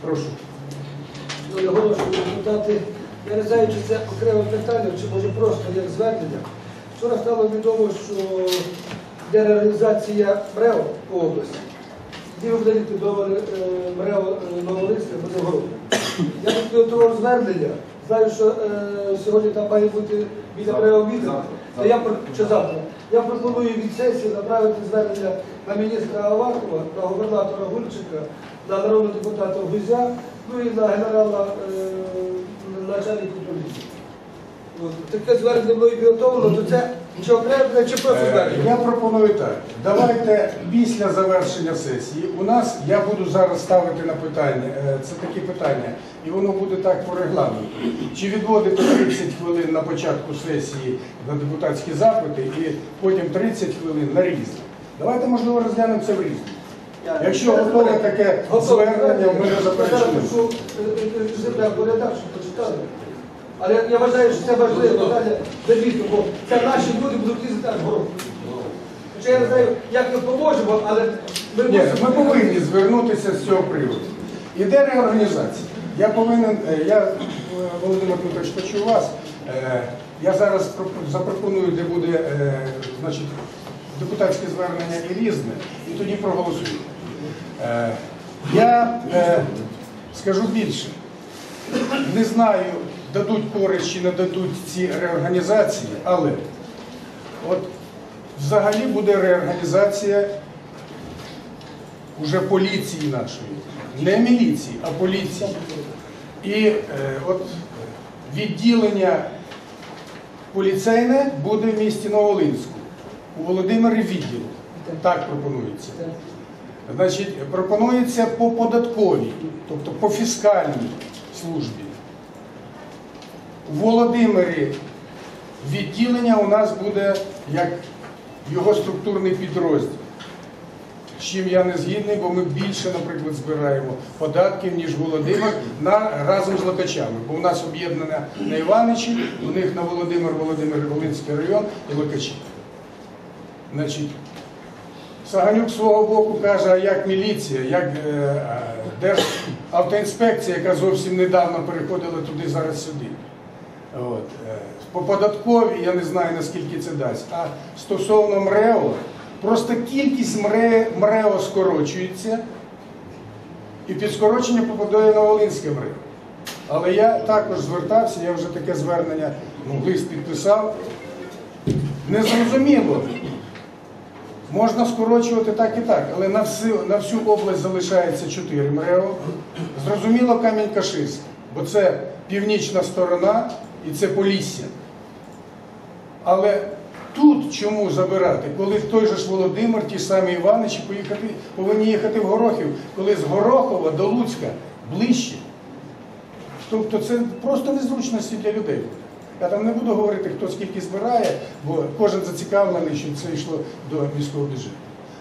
Прошу. Ну, я депутати. Я не знаю, чи це окреме питання, чи може просто як звернення. Вчора стало відомо, що йде реалізація МРЕО по області. Буде ліквідоване е, МРЕО е, Новолинське буде город. Я підготував звернення. Знаю, що е, сьогодні там має бути біля МРЕО відео. Я чи завтра. Я пропоную від сесії направити звернення на міністра Авакова, на губернатора Гульчика, на народного депутата Гузя, ну і на генерала е, начальника поліції. Таке звернення мною підготовлено, то це чи окремо, чи просто звернення? Я пропоную так. Давайте після завершення сесії. У нас я буду зараз ставити на питання. е, Це такі питання, і воно буде так по регламенту. Чи відводити 30 хвилин на початку сесії на депутатські запити, і потім 30 хвилин на різне. Давайте, можливо, розглянемо це в різне. Якщо готове таке звернення, ми не заперечуємо. Е, земля щоб почитали. Але я- вважаю, що це важливе питання бо це наші люди будуть їздити аж в город. Хоча я не знаю, як ми поможемо, але ми Ні, ми повинні звернутися з цього приводу. Іде реорганізація. Я повинен, е, я, е, Володимир Дмитрович, почув вас. Е, Я зараз проп- запропоную, де буде е, значить, депутатське звернення і різне, і тоді проголосуємо. Е, Я е, скажу більше. Не знаю, дадуть користь чи не дадуть ці реорганізації, але от взагалі буде реорганізація уже поліції нашої, не міліції, а поліції. І е, от відділення поліцейне буде в місті Новолинську, у Володимирі відділ. Так пропонується. Значить, пропонується по податковій, тобто по фіскальній службі. У Володимирі відділення у нас буде як його структурний підрозділ. З чим я не згідний, бо ми більше, наприклад, збираємо податків, ніж Володимир на, разом з Локачами. Бо у нас об'єднана на Іваничі, у них на Володимир, Володимир, Волинський район і Локачі. Значить, Саганюк свого боку каже, а як міліція, як е, е, Державтоінспекція, яка зовсім недавно переходила туди, зараз сюди. От. е, По податковій я не знаю, наскільки це дасть. А стосовно МРЕО, просто кількість МРЕ, МРЕО скорочується, і під скорочення попадає на Волинське МРЕО. Але я також звертався, я вже таке звернення, ну, лист підписав. Незрозуміло. Можна скорочувати так і так, але на всю, на всю область залишається 4 МРЕО. Зрозуміло Камінь-Каширський, бо це північна сторона і це Полісся. Але тут чому забирати, коли той же ж Володимир, ті самі Іваничі поїхати, повинні їхати в Горохів, коли з Горохова до Луцька ближче. Тобто це просто незручності для людей. Я там не буду говорити, хто скільки збирає, бо кожен зацікавлений, щоб це йшло до міського бюджету.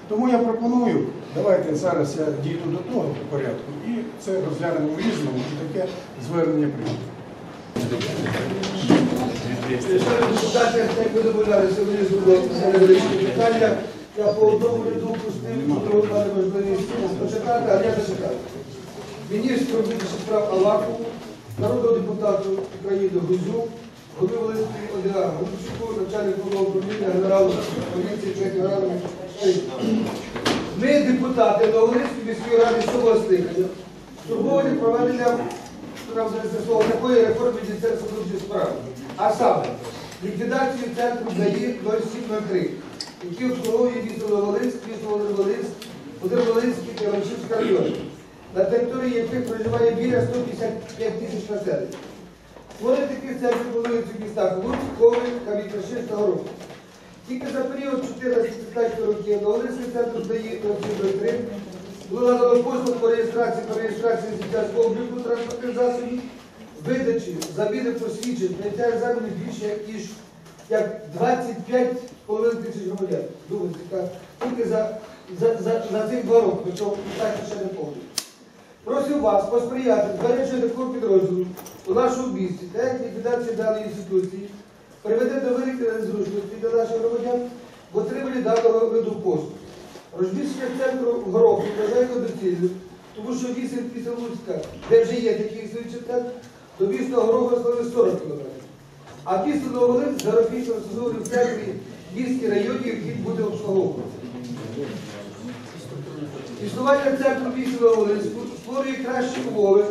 Тому я пропоную, давайте зараз я дійду до того по порядку і це розглянемо в різному, і таке звернення. Шановні депутати, ви домовлялися, невеличкі питання. Я по одному ряду пустив, тому мали можливість почитати, а я зачитав. Міністр внутрішніх справ Авакову, народному депутату України Гузю, Волинської ОДА Гурчуку, начальнику головного управління генералу поліції чи генералу Ми, депутати Новолинської міської ради сьомого скликання, турбовані проведенням такої реформи Міністерства внутрішніх справ. А саме, ліквідацію центру ДАІ 0703, який обслуговує місто Новолинськ, місто Володимир-Волинськ, Володимир-Волинський та Іванчівський район, на території яких проживає біля 155 тисяч населення. Створити центрів планується в містах Луцьк, Коваль, Камінь-Кашир та Горох. Тільки за період 14-15 років Новолинський центр ДАІ 0703 було надано послуг по реєстрації по реєстрації життя обліку транспортних засобів, видачі, заміни посвідчень, прийняття екзаменів більше ніж як 25,5 тисяч громадян. Так, тільки за, за, за, за цих два роки, причому так ще не повний. Просив вас посприяти збереженню такого підрозділу у нашому місті та як ліквідації даної інституції приведе до великої незручності для наших громадян в отриманні даного виду послуг. Розміщення центру гроку вважаємо доцільним, Тому що вісім після Луцька, де вже є такий існуючий центр, до міста Горога становить 40 кілометрів. А після Новолинськ, Горопільська, Сузові, в центрі міські районів, які буде обслуговувати. Існування центру міста Новолинську створює кращі умови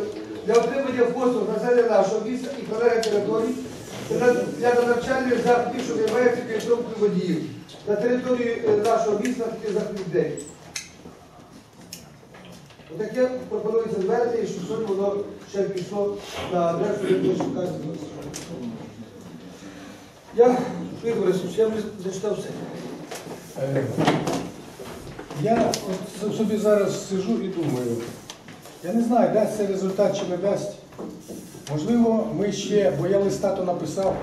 для отримання послуг населення нашого міста і прилеглих територій для навчальних заходів, що займаються підготовкою водіїв на території е, нашого міста таких заходів день. Отаке пропонується звернення, що сьогодні воно ще пішло на адресу Рівношука. Я, Петро я зачитав все. Я от собі зараз сижу і думаю, я не знаю, дасть це результат чи не дасть. Можливо, ми ще, бо я листа то написав.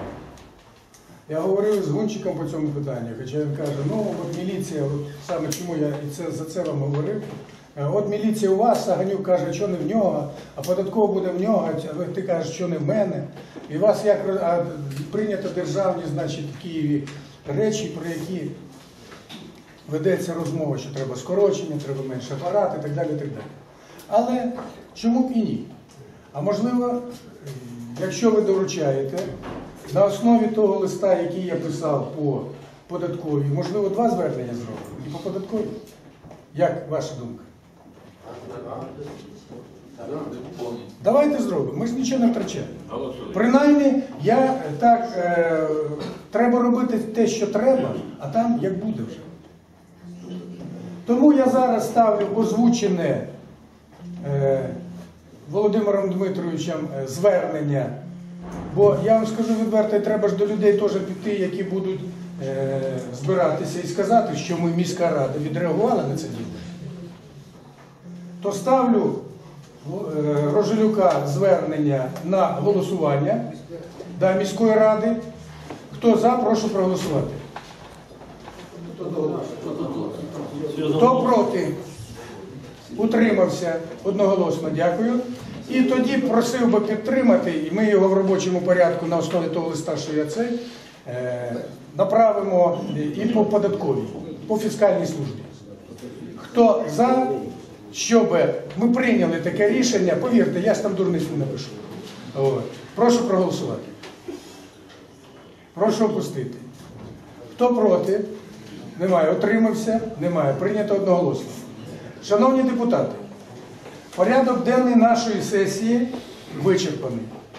Я говорив з гонщиком по цьому питанню, хоча він каже, ну от міліція, от саме чому я і це за це вам говорив. Е, От міліція у вас, а Ганюк каже, що не в нього, а податково буде в нього, а ти кажеш, що не в мене. І вас як а, прийнято державні, значить, в Києві речі, про які ведеться розмова, що треба скорочення, треба менше апарат і так далі. і так далі. Але чому б і ні? А можливо, е, якщо ви доручаєте, на основі того листа, який я писав по податковій, можливо, два звернення зробимо і по податковій. Як ваша думка? Давайте зробимо. Ми ж нічого не втрачаємо. Принаймні, я так, е, треба робити те, що треба, а там як буде вже. Тому я зараз ставлю озвучене е, Володимиром Дмитровичем е, звернення. Бо я вам скажу відверто, треба ж до людей теж піти, які будуть е, збиратися і сказати, що ми міська рада відреагувала на це діло. То ставлю е, Рожелюка звернення на голосування да, міської ради. Хто за, прошу проголосувати. Хто проти? Утримався одноголосно, дякую. І тоді просив би підтримати, і ми його в робочому порядку на основі того листа, що я цей, е, направимо і по податковій, по фіскальній службі. Хто за, щоб ми прийняли таке рішення, повірте, я ж там дурниць не напишу. Прошу проголосувати. Прошу опустити. Хто проти? Немає. Отримався? Немає. Прийнято одноголосно. Шановні депутати, порядок денний нашої сесії вичерпаний.